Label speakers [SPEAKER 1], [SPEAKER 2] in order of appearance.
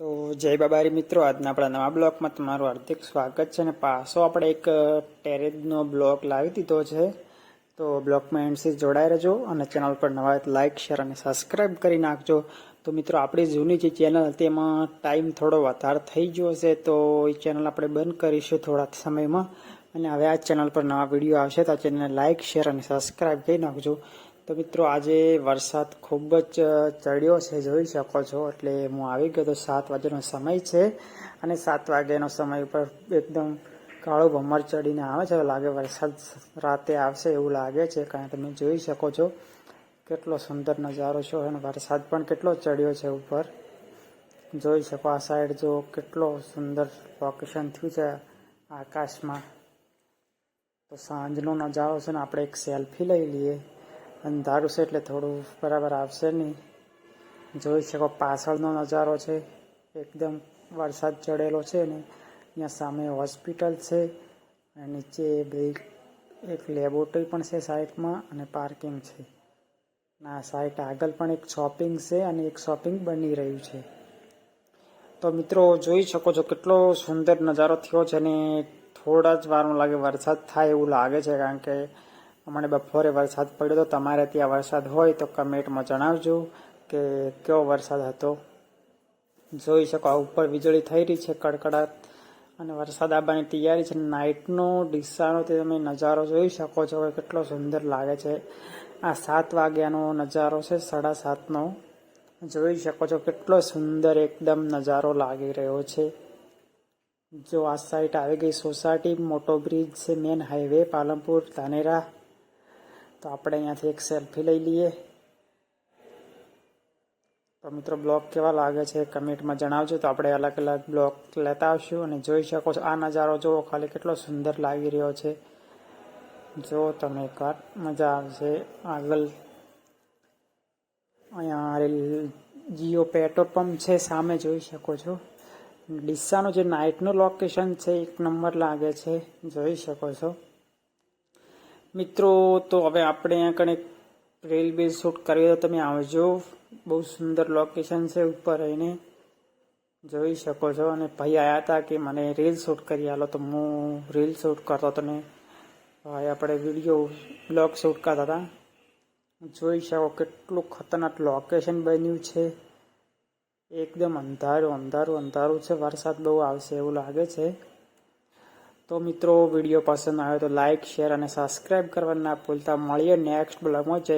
[SPEAKER 1] તો જય બાબારી મિત્રો, આજના આપણા નવા બ્લોગમાં તમારું હાર્દિક સ્વાગત છે અને પાછો આપણે એક ટેરેજનો બ્લોગ લાવી દીધો છે. તો બ્લોગમાં એન્ડસી જોડાઈ રહેજો અને ચેનલ પર નવા લાઇક શેર અને સબસ્ક્રાઈબ કરી નાખજો. તો મિત્રો, આપણી જૂની જે ચેનલ હતી એમાં ટાઈમ થોડો વધારે થઈ ગયો છે, તો એ ચેનલ આપણે બંધ કરીશું થોડા સમયમાં. અને હવે આ ચેનલ પર નવા વીડિયો આવશે તો આ ચેનલને લાઇક શેર અને સબસ્ક્રાઈબ કરી નાખજો. તો મિત્રો, આજે વરસાદ ખૂબ જ ચડ્યો છે, જોઈ શકો છો. એટલે હું આવી ગયો તો સાત વાગ્યાનો સમય છે અને સાત વાગ્યાનો સમય ઉપર એકદમ કાળો ભમર ચડીને આવે છે. લાગે વરસાદ રાતે આવશે એવું લાગે છે, કારણ તમે જોઈ શકો છો કેટલો સુંદર નજારો છે અને વરસાદ પણ કેટલો ચડ્યો છે ઉપર. જોઈ શકો આ સાઈડ જો કેટલો સુંદર લોકેશન થયું છે આકાશમાં. તો સાંજનો નજારો છે ને, આપણે એક સેલ્ફી લઈ લઈએ. અંધારું છે એટલે થોડું બરાબર આવશે નહીં. જોઈ શકો પાછળનો નજારો છે. એકદમ વરસાદ ચડેલો છે ને. અહીંયા સામે હોસ્પિટલ છે અને નીચે બે એક લેબોરેટરી પણ છે સાઈડમાં અને પાર્કિંગ છે. ના સાઈડ આગળ પણ એક શોપિંગ છે અને એક શોપિંગ બની રહ્યું છે. તો મિત્રો, જોઈ શકો છો કેટલો સુંદર નજારો થયો છે અને થોડા જ વારમાં લાગે વરસાદ થાય એવું લાગે છે કારણ કે અમને બપોરે વરસાદ પડ્યો તો તમારે ત્યાં વરસાદ હોય તો કમેન્ટમાં જણાવજો કે કેવો વરસાદ હતો. જોઈ શકો ઉપર વીજળી થઈ રહી છે કડકડાટ અને વરસાદ આવવાની તૈયારી છે. નાઇટનો ડીસાનો તે તમે નજારો જોઈ શકો છો કેટલો સુંદર લાગે છે. આ સાત વાગ્યાનો નજારો છે, સાડા સાતનો. જોઈ શકો છો કેટલો સુંદર એકદમ નજારો લાગી રહ્યો છે. જો આ સાઈડ આવી ગઈ સોસાયટી, મોટો બ્રિજ છે, મેન હાઈવે, પાલનપુર, ધાનેરા તો આપણે અહીંયાથી એક સેલ્ફી લઈ લઈએ. તો મિત્રો બ્લોગ કેવા લાગે છે કમેન્ટમાં જણાવજો. તો આપણે અલગ અલગ બ્લોગ લેતા આવશું અને જોઈ શકો છો આ નજારો. જુઓ ખાલી કેટલો સુંદર લાગી રહ્યો છે. જો તમે એકવાર. મજા આવશે. આગળ અહીંયા જીઓ પેટ્રોલ પંપ છે, સામે જોઈ શકો છો. ડીસાનું જે નાઇટનું લોકેશન છે, એક નંબર લાગે છે. જોઈ શકો છો. મિત્રો, તો હવે આપણે અહીંયા કણે રીલ બી શૂટ કરીએ તો તમે આવજો. બહુ સુંદર લોકેશન છે ઉપર રહીને. જોઈ શકો છો. અને ભાઈ આવ્યા હતા કે મને રીલ શૂટ કરી આલો તો હું રીલ શૂટ કરતો હતો ને. ભાઈ આપણે વીડિયો બ્લોગ શૂટ કરતા હતા. જોઈ શકો કેટલું ખતરનાક લોકેશન બન્યું છે. એકદમ અંધારું અંધારું અંધારું છે. વરસાદ બહુ આવશે એવું લાગે છે. તો મિત્રો, વીડિયો પસંદ આવ્યો તો લાઇક શેર અને સબસ્ક્રાઈબ કરવા ના ભૂલતા. મળીએ નેક્સ્ટ બ્લોગમાં જય